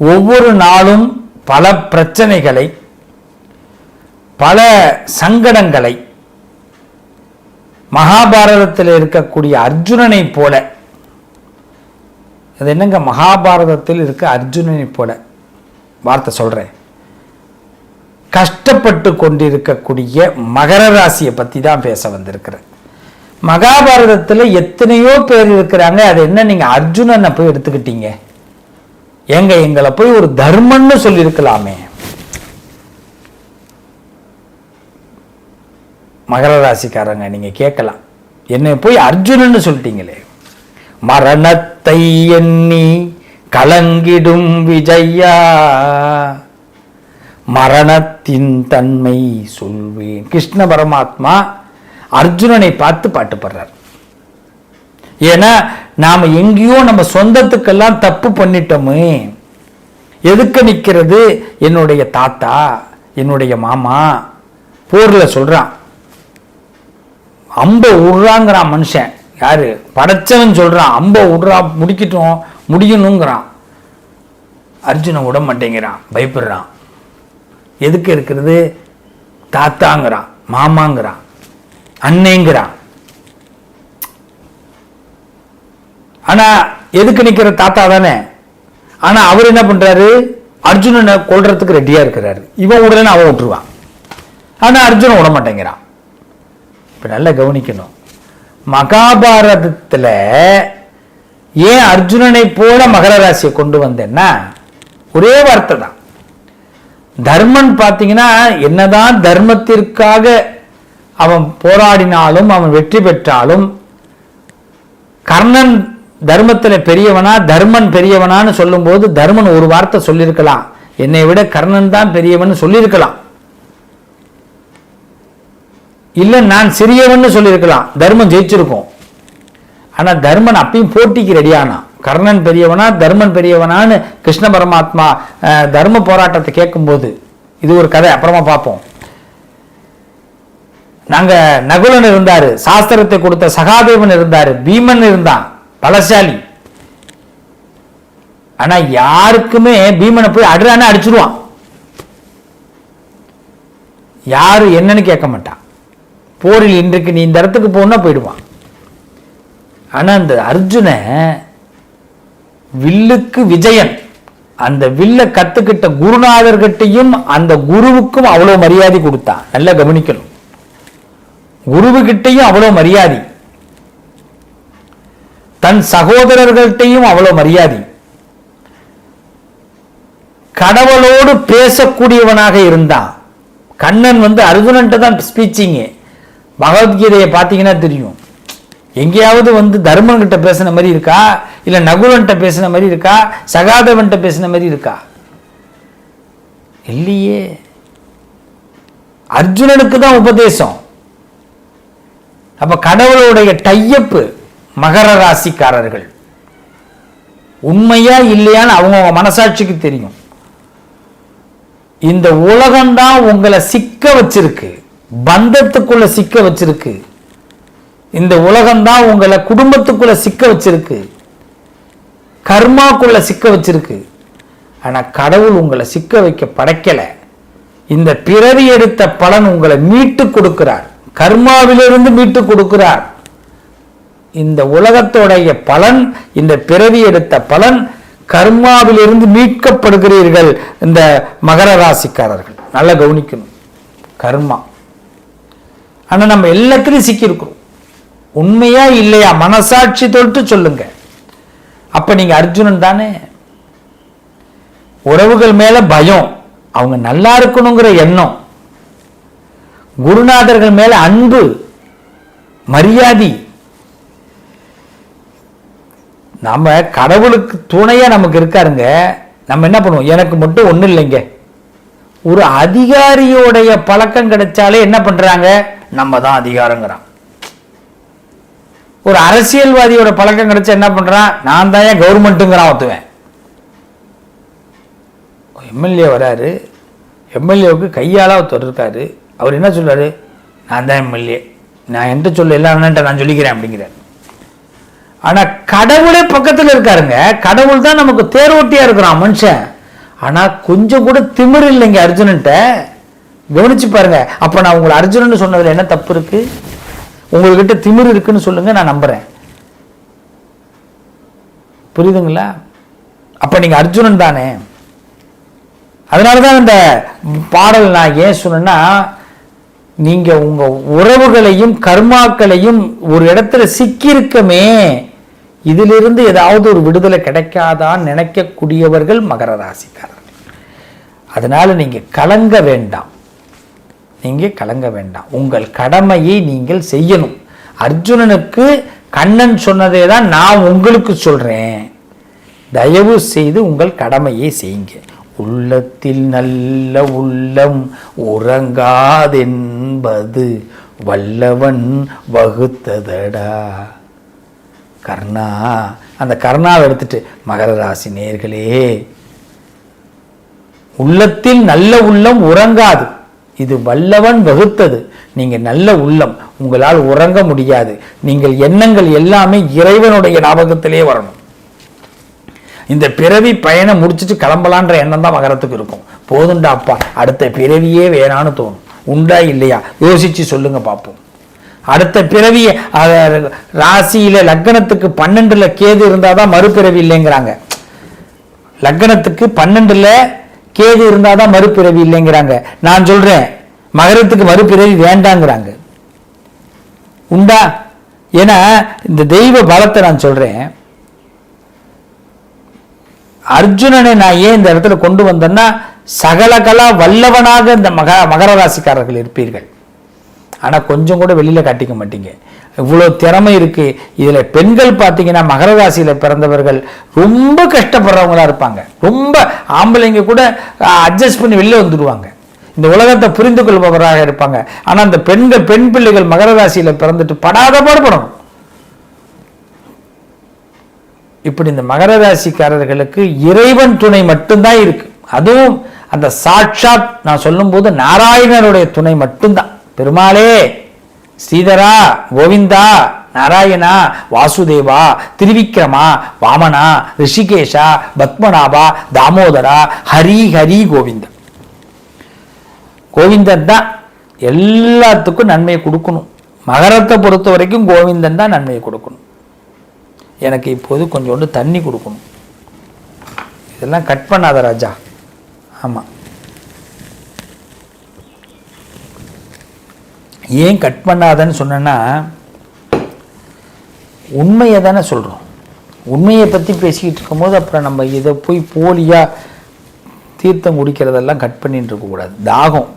ஒவ்வொரு நாளும் பல பிரச்சனைகளை பல சங்கடங்களை மகாபாரதத்தில் இருக்கக்கூடிய அர்ஜுனனை போல அது என்னங்க? மகாபாரதத்தில் இருக்க அர்ஜுனனை போல வார்த்தை சொல்றேன். கஷ்டப்பட்டு கொண்டிருக்கக்கூடிய மகர ராசியை பற்றி தான் பேச வந்திருக்கிறேன் மகாபாரதத்தில் எத்தனையோ பேர் இருக்கிறாங்க. அது என்ன நீங்க அர்ஜுனனை போய் எடுத்துக்கிட்டீங்க? ஏங்க எங்களை போய் ஒரு தர்மன்னு சொல்லியிருக்கலாமே. மகர ராசிக்காரங்க நீங்க கேட்கலாம். என்னை போய் அர்ஜுனன்னு சொல்லிட்டீங்களே. மரணத்தை எண்ணி கலங்கிடும் விஜயா மரணத்தின் தன்மை சொல்வேன். கிருஷ்ண பரமாத்மா அர்ஜுனனை பார்த்து பாட்டு பாடுறார். ஏன்னா நாம எங்கேயோ நம்ம சொந்தத்துக்கெல்லாம் தப்பு பண்ணிட்டோமே. எதுக்கு நிற்கிறது என்னுடைய தாத்தா என்னுடைய மாமா போர்ல சொல்றான். அம்ப விடுறாங்கிறான் மனுஷன். யாரு? படைச்சவன் சொல்றான். அம்ப விடுறா முடிக்கட்டும் முடியணுங்கிறான். அர்ஜுனை விட மாட்டேங்கிறான். பயப்படுறான். எதுக்கு இருக்கிறது? தாத்தாங்கிறான் மாமாங்கிறான் அண்ணேங்கிறான். ஆனா எதுக்கு நிற்கிற தாத்தா தானே? ஆனா அவர் என்ன பண்றாரு? அர்ஜுனனை கொல்றதுக்கு ரெடியா இருக்கிறாரு. இவன் உடனே அவன் விட்டுருவான். ஆனா அர்ஜுனன் விட மாட்டேங்கிறான். இப்ப நல்லா கவனிக்கணும். மகாபாரதத்துல ஏன் அர்ஜுனனை போல மகர ராசியை கொண்டு வந்தேன்னா ஒரே வார்த்தை தான். தர்மன் பார்த்தீங்கன்னா என்னதான் தர்மத்திற்காக அவன் போராடினாலும் அவன் வெற்றி பெற்றாலும் கர்ணன் தர்மத்தில் பெரியவனா தர்மன் பெரியவனான்னு சொல்லும்போது தர்மன் ஒரு வார்த்தை சொல்லியிருக்கலாம். என்னை விட கர்ணன் தான் பெரியவன் சொல்லியிருக்கலாம். இல்லை நான் சிறியவன்னு சொல்லியிருக்கலாம். தர்மம் ஜெயிச்சிருக்கோம். ஆனால் தர்மன் அப்பயும் போட்டிக்கு ரெடியானா? கர்ணன் பெரியவனா தர்மன் பெரியவனான்னு கிருஷ்ண பரமாத்மா தர்ம போராட்டத்தை கேட்கும்போது இது ஒரு கதை அப்புறமா பார்ப்போம். நாங்கள் நகுலன் இருந்தார் சாஸ்திரத்தை கொடுத்த சகாதேவன் இருந்தார் பீமன் இருந்தான். பலசாலி. ஆனா யாருக்குமே பீமனை போய் அடுறானே அடிச்சிருவான். யாரு என்னன்னு கேட்க மாட்டான். போரில் இன்றைக்கு நீ இந்த இடத்துக்கு போனா போயிடுவான். ஆனா அந்த அர்ஜுன வில்லுக்கு விஜயன். அந்த வில்ல கத்துக்கிட்ட குருநாதர்கிட்டையும் அந்த குருவுக்கும் அவ்வளவு மரியாதை கொடுத்தான். நல்லா கவனிக்கணும். குருவுகிட்டையும் அவ்வளவு மரியாதை. தன் சகோதரர்கள்ட்டையும் அவ்வளவு மரியாதை. கடவுளோடு பேசக்கூடியவனாக இருந்தான் கண்ணன் வந்து அர்ஜுனன்ட்ட தான் ஸ்பீச்சிங்கு பகவத்கீதையை பார்த்தீங்கன்னா தெரியும். எங்கேயாவது வந்து தர்மன் கிட்ட பேசின மாதிரி இருக்கா? இல்ல நகுலன்ட்ட பேசின மாதிரி இருக்கா? சகாதவன்கிட்ட பேசின மாதிரி இருக்கா? இல்லையே. அர்ஜுனனுக்கு தான் உபதேசம். அப்ப கடவுளுடைய டையப்பு மகர ராசிக்காரர்கள். உண்மையா இல்லையான்னு அவங்கவுங்க மனசாட்சிக்கு தெரியும். இந்த உலகம்தான் உங்களை சிக்க வச்சிருக்கு. பந்தத்துக்குள்ள சிக்க வச்சிருக்கு. இந்த உலகம்தான் உங்களை குடும்பத்துக்குள்ள சிக்க வச்சிருக்கு. கர்மாக்குள்ள சிக்க வச்சிருக்கு. ஆனா கடவுள் உங்களை சிக்க வைக்க படைக்கல. இந்த பிறவி எடுத்த பலன் உங்களை மீட்டு கொடுக்கிறார். கர்மாவிலிருந்து மீட்டு கொடுக்கிறார். இந்த உலகத்தோடைய பலன் இந்த பிறவி எடுத்த பலன் கர்மாவிலிருந்து மீட்கப்படுகிறீர்கள் இந்த மகர ராசிக்காரர்கள். நல்லா கவனிக்கணும். கர்மா. ஆனா நம்ம எல்லாத்துலயும் சிக்கியிருக்கிறோம். உண்மையா இல்லையா? மனசாட்சி தொட்டு சொல்லுங்க. அப்ப நீங்க அர்ஜுனன் தானே? உறவுகள் மேல பயம். அவங்க நல்லா இருக்கணுங்கிற எண்ணம். குருநாதர்கள் மேல அன்பு. மரியாதை. நம்ம கடவுளுக்கு துணையாக நமக்கு இருக்காருங்க நம்ம என்ன பண்ணுவோம்? எனக்கு மட்டும் ஒன்றும் இல்லைங்க. ஒரு அதிகாரியோடைய பழக்கம் கிடைச்சாலே என்ன பண்ணுறாங்க நம்ம தான் அதிகாரங்கிறான். ஒரு அரசியல்வாதியோட பழக்கம் கிடைச்சா என்ன பண்ணுறான் நான் தான் ஏன் கவர்மெண்ட்டுங்கிறான் ஒத்துவேன் எம்எல்ஏ வராரு. எம்எல்ஏவுக்கு கையால் ஒருத்தர் இருக்காரு. அவர் என்ன சொல்கிறாரு நான் தான் எம்எல்ஏ. நான் என்கிட்ட சொல்ல எல்லாம் நான் சொல்லிக்கிறேன் அப்படிங்கிறார். ஆனால் கடவுளே பக்கத்தில் இருக்காருங்க. கடவுள் தான் நமக்கு தேரோட்டியாக இருக்கிறான் மனுஷன். ஆனால் கொஞ்சம் கூட திமிரு இல்லைங்க அர்ஜுனன்ட்ட. கவனிச்சு பாருங்க. அப்போ நான் உங்களை அர்ஜுனன் சொன்னதில் என்ன தப்பு இருக்கு? உங்ககிட்ட திமிர் இருக்குன்னு சொல்லுங்க நான் நம்புறேன். புரியுதுங்களா? அப்போ நீங்கள் அர்ஜுனன் தானே. அதனாலதான் இந்த பாடல் நான் ஏன் சொன்னேன்னா நீங்கள் உங்கள் உறவுகளையும் கர்மாக்களையும் ஒரு இடத்துல சிக்கியிருக்கமே. இதிலிருந்து ஏதாவது ஒரு விடுதலை கிடைக்காதான்னு நினைக்கக்கூடியவர்கள் மகர ராசிக்காரர்கள். அதனால நீங்கள் கலங்க வேண்டாம். நீங்கள் கலங்க வேண்டாம். உங்கள் கடமையை நீங்கள் செய்யணும். அர்ஜுனனுக்கு கண்ணன் சொன்னதே தான் நான் உங்களுக்கு சொல்கிறேன் தயவு செய்து உங்கள் கடமையை செய்யுங்க. உள்ளத்தில் நல்ல உள்ளம் உறங்காதென்பது வல்லவன் வகுத்ததடா. கர்ணா. அந்த கர்ணாவை எடுத்துட்டு மகர ராசி நேர்களே உள்ளத்தில் நல்ல உள்ளம் உறங்காது. இது வல்லவன் வகுத்தது. நீங்க நல்ல உள்ளம் உங்களால் உறங்க முடியாது. நீங்கள் எண்ணங்கள் எல்லாமே இறைவனுடைய ஞாபகத்திலே வரணும். இந்த பிறவி பயணம் முடிச்சிட்டு கிளம்பலான்ற எண்ணம் தான் மகரத்துக்கு இருக்கும். போதுண்டா அப்பா அடுத்த பிறவியே வேணான்னு தோணும். உண்டா இல்லையா? யோசிச்சு சொல்லுங்க பார்ப்போம் அடுத்த பிறவி அஹ், ராசியில லக்னத்துக்கு பன்னெண்டுல கேது இருந்தாதான் மறுபிறவி இல்லைங்கிறாங்க. லக்னத்துக்கு பன்னெண்டுல கேது இருந்தாதான் மறுபிறவி இல்லைங்கிறாங்க. நான் சொல்றேன் மகரத்துக்கு மறுபிறவி வேண்டாங்கிறாங்க. உண்டா? ஏன்னா இந்த தெய்வ பலத்தை நான் சொல்றேன். அர்ஜுனனை நான் ஏன் இந்த இடத்துல கொண்டு வந்தேன்னா சகலகலா வல்லவனாக இந்த மக மகர ராசிக்காரர்கள் இருப்பீர்கள். ஆனால் கொஞ்சம் கூட வெளியில் காட்டிக்க மாட்டீங்க. இவ்வளோ திறமை இருக்குது இதில் பெண்கள் பார்த்தீங்கன்னா மகரராசியில் பிறந்தவர்கள் ரொம்ப கஷ்டப்படுறவங்களா இருப்பாங்க. ரொம்ப ஆம்பளைங்க கூட அட்ஜஸ்ட் பண்ணி வெளியில் வந்துடுவாங்க. இந்த உலகத்தை புரிந்து கொள்பவராக இருப்பாங்க. ஆனால் அந்த பெண்கள் பெண் பிள்ளைகள் மகர ராசியில் பிறந்துட்டு படாத பாடுபடணும். இப்படி இந்த மகர ராசிக்காரர்களுக்கு இறைவன் துணை மட்டும்தான் இருக்கு. அதுவும் அந்த சாட்சாத் நான் சொல்லும்போது நாராயணனுடைய துணை மட்டும்தான். பெருமாளே ஸ்ரீதரா கோவிந்தா நாராயணா வாசுதேவா திருவிக்ரமா வாமனா ரிஷிகேஷா பத்மநாபா தாமோதரா ஹரி ஹரி கோவிந்தன். கோவிந்தன் தான் எல்லாத்துக்கும் நன்மையை கொடுக்கணும். மகரத்தை பொறுத்த வரைக்கும் கோவிந்தன் தான் நன்மையை கொடுக்கணும். எனக்கு இப்போது கொஞ்சோண்டு தண்ணி கொடுக்கணும். இதெல்லாம் கட் பண்ணாத ராஜா. ஆமாம் ஏன் கட் பண்ணாதன்னு சொன்னேன்னா உண்மையை தானே சொல்கிறோம் உண்மையை பற்றி பேசிக்கிட்டு இருக்கும்போது அப்புறம் நம்ம இதை போய் போலியாக தீர்த்தம் குடிக்கிறதெல்லாம் கட் பண்ணிட்டு இருக்கக்கூடாது தாகம்.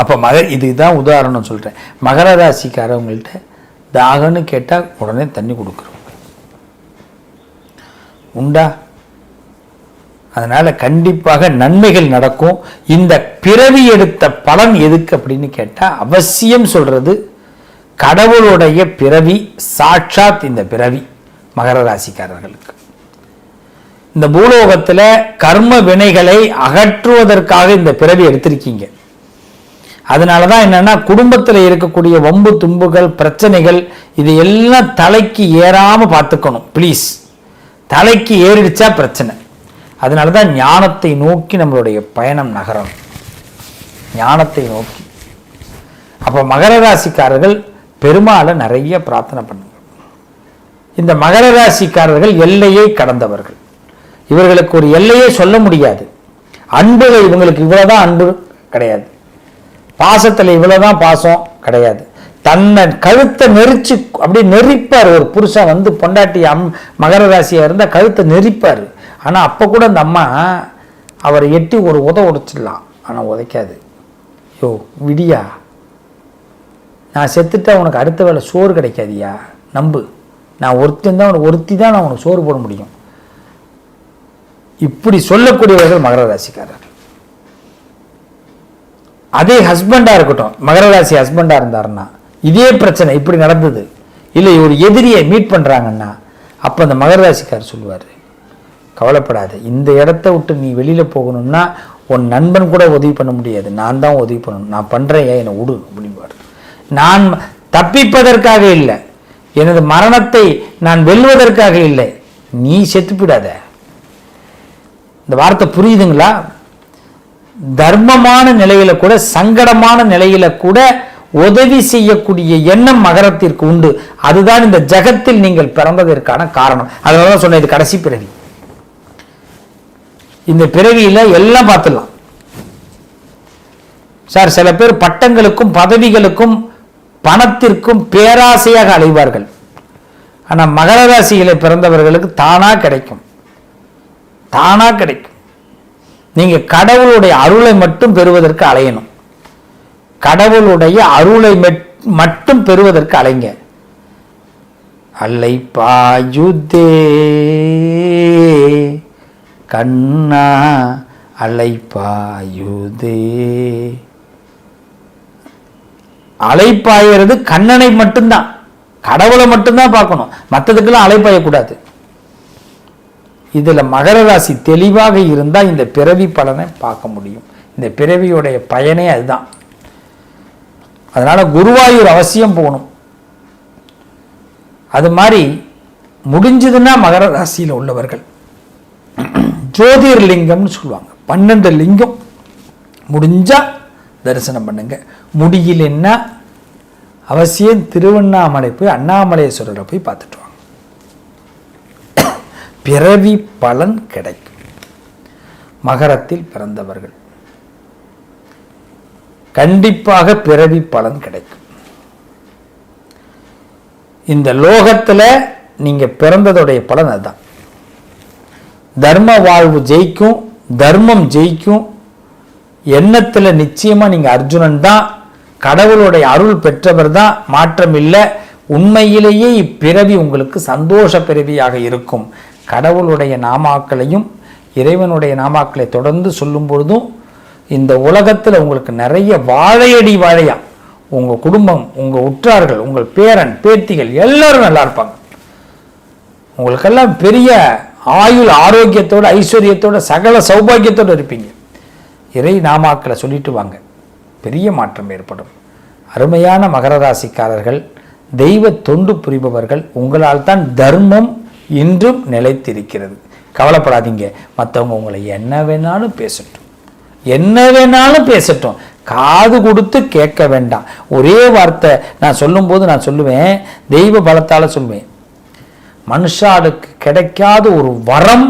அப்போ மக இதுதான் உதாரணம் சொல்கிறேன் மகர ராசிக்காரவங்கள்ட்ட தாகம்னு கேட்டால் உடனே தண்ணி கொடுக்குறோம். உண்டா? அதனால் கண்டிப்பாக நன்மைகள் நடக்கும். இந்த பிறவி எடுத்த பலன் எதுக்கு அப்படின்னு கேட்டால் அவசியம் சொல்கிறது கடவுளுடைய பிறவி சாட்சாத் இந்த பிறவி மகர ராசிக்காரர்களுக்கு. இந்த பூலோகத்தில் கர்ம வினைகளை அகற்றுவதற்காக இந்த பிறவி எடுத்திருக்கீங்க. அதனால தான் என்னன்னா குடும்பத்தில் இருக்கக்கூடிய வம்பு தும்புகள் பிரச்சனைகள் இது எல்லாம் தலைக்கு ஏறாமல் பார்த்துக்கணும் ப்ளீஸ் தலைக்கு ஏறிடுச்சா பிரச்சனை. அதனால தான் ஞானத்தை நோக்கி நம்மளுடைய பயணம் நகரம். ஞானத்தை நோக்கி. அப்போ மகர ராசிக்காரர்கள் பெருமாளை நிறைய பிரார்த்தனை பண்ணுங்க இந்த மகர ராசிக்காரர்கள் எல்லையை கடந்தவர்கள். இவர்களுக்கு ஒரு எல்லையே சொல்ல முடியாது. அன்புல இவங்களுக்கு இவ்வளோதான் அன்பு கிடையாது. பாசத்தில் இவ்வளோதான் பாசம் கிடையாது. தன்னை கழுத்தை நெரிச்சு அப்படியே நெரிப்பார். ஒரு புருஷன் வந்து பொண்டாட்டி அம் மகர ராசியாக இருந்தால் கழுத்தை நெரிப்பார். ஆனால் அப்போ கூட அந்த அம்மா அவரை எட்டி ஒரு உத உடைச்சிடலாம். ஆனால் உதைக்காது. யோ விடியா. நான் செத்துட்டா உனக்கு அடுத்த வேளை சோறு கிடைக்காதியா? நம்பு. நான் ஒருத்தன் தான் உனக்கு ஒருத்தி தான் நான் உனக்கு சோறு போட முடியும். இப்படி சொல்லக்கூடியவர்கள் மகர ராசிக்காரர். அதே ஹஸ்பண்டாக இருக்கட்டும். மகர ராசி ஹஸ்பண்டாக இருந்தாருன்னா இதே பிரச்சனை இப்படி நடந்தது. இல்லை ஒரு எதிரியை மீட் பண்ணுறாங்கன்னா அப்போ அந்த மகர ராசிக்காரர் சொல்லுவார் கவலைப்படாத. இந்த இடத்த விட்டு நீ வெளியில போகணும்னா உன் நண்பன் கூட உதவி பண்ண முடியாது. நான் தான் உதவி பண்ணணும். நான் பண்ணுறேன் ஏன் என்னை விடு அப்படின்னு நான் தப்பிப்பதற்காக இல்லை. எனது மரணத்தை நான் வெல்வதற்காக இல்லை. நீ செத்துப்பிடாத இந்த வார்த்தை புரியுதுங்களா? தர்மமான நிலையில கூட சங்கடமான நிலையில கூட உதவி செய்யக்கூடிய எண்ணம் மகரத்திற்கு உண்டு. அதுதான் இந்த ஜகத்தில் நீங்கள் பிறந்ததற்கான காரணம். அதனால தான் சொன்னேன் இது கடைசி பிறவி. இந்த பிறவியில எல்லாம் பார்த்துடலாம். சார் சில பேர் பட்டங்களுக்கும் பதவிகளுக்கும் பணத்திற்கும் பேராசையாக அலைவார்கள். ஆனா மகர ராசியில பிறந்தவர்களுக்கு தானா கிடைக்கும். தானா கிடைக்கும். நீங்க கடவுளுடைய அருளை மட்டும் பெறுவதற்கு அலையணும். கடவுளுடைய அருளை மட்டும் பெறுவதற்கு அலைங்க. அல்லை பாயுதே கண்ணா அலைப்பாயுதே. அலைப்பாயறது கண்ணனை மட்டும்தான். கடவுளை மட்டும்தான் பார்க்கணும். மற்றதுக்கெல்லாம் அலைப்பாயக்கூடாது. இதில் மகர ராசி தெளிவாக இருந்தால் இந்த பிறவி பலனை பார்க்க முடியும். இந்த பிறவியுடைய பயனே அதுதான். அதனால் குருவாயூர் அவசியம் போகணும். அது மாதிரி முடிஞ்சதுன்னா மகர ராசியில் உள்ளவர்கள். ஜோதிர்லிங்கம்னு சொல்லுவாங்க. பன்னெண்டு லிங்கம். முடிஞ்சா தரிசனம் பண்ணுங்க. முடியலன்னா அவசியம் திருவண்ணாமலை போய் அண்ணாமலையேஸ்வரரை போய் பார்த்துட்டு வாங்க. பிறவி பலன் கிடைக்கும். மகரத்தில் பிறந்தவர்கள். கண்டிப்பாக பிறவி பலன் கிடைக்கும். இந்த லோகத்தில் நீங்கள் பிறந்ததுடைய பலன் அதுதான். தர்ம வாழ்வு ஜெயிக்கும் தர்மம் ஜெயிக்கும். எண்ணத்தில் நிச்சயமாக நீங்கள் அர்ஜுனன் தான். கடவுளுடைய அருள் பெற்றவர் தான். மாற்றம் இல்லை. உண்மையிலேயே இப்பிறவி உங்களுக்கு சந்தோஷ பிறவியாக இருக்கும். கடவுளுடைய நாமாக்களையும் இறைவனுடைய நாமாக்களை தொடர்ந்து சொல்லும் பொழுதும் இந்த உலகத்தில் உங்களுக்கு நிறைய வாழையடி வாழையா. உங்கள் குடும்பம் உங்கள் உற்றார்கள் உங்கள் பேரன் பேத்திகள் எல்லாரும் நல்லா இருப்பாங்க. உங்களுக்கெல்லாம் பெரிய ஆயுள் ஆரோக்கியத்தோடு ஐஸ்வர்யத்தோட சகல சௌபாகியத்தோடு இருப்பீங்க. இறை நாமாக்களை சொல்லிட்டு வாங்க. பெரிய மாற்றம் ஏற்படும். அருமையான மகர ராசிக்காரர்கள் தெய்வ தொண்டு புரிபவர்கள் உங்களால் தான் தர்மம் இன்றும் நிலைத்திருக்கிறது. கவலைப்படாதீங்க. மற்றவங்க உங்களை என்ன வேணாலும் பேசட்டும். என்ன வேணாலும் பேசட்டும். காது கொடுத்து கேட்க வேண்டாம். ஒரே வார்த்தை நான் சொல்லும்போது நான் சொல்லுவேன் தெய்வ பலத்தால் சொல்லுவேன். மனுஷாளுக்கு கிடைக்காத ஒரு வரம்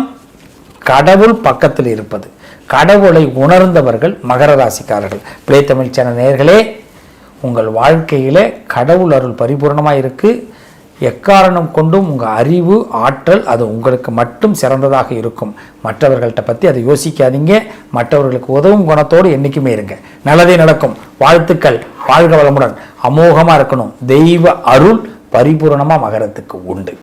கடவுள் பக்கத்தில் இருப்பது. கடவுளை உணர்ந்தவர்கள் மகர ராசிக்காரர்கள். பிளே தமிழ் சேனல் நேர்களே உங்கள் வாழ்க்கையிலே கடவுள் அருள் பரிபூர்ணமாக இருக்கு. எக்காரணம் கொண்டும் உங்கள் அறிவு ஆற்றல் அது உங்களுக்கு மட்டும் சிறந்ததாக இருக்கும். மற்றவர்கள்ட்ட பற்றி அதை யோசிக்காதீங்க. மற்றவர்களுக்கு உதவும் குணத்தோடு என்றைக்குமே இருங்க. நல்லதே நடக்கும். வாழ்த்துக்கள். வாழ்க வளமுடன். அமோகமாக இருக்கணும். தெய்வ அருள் பரிபூரணமாக மகரத்துக்கு உண்டு.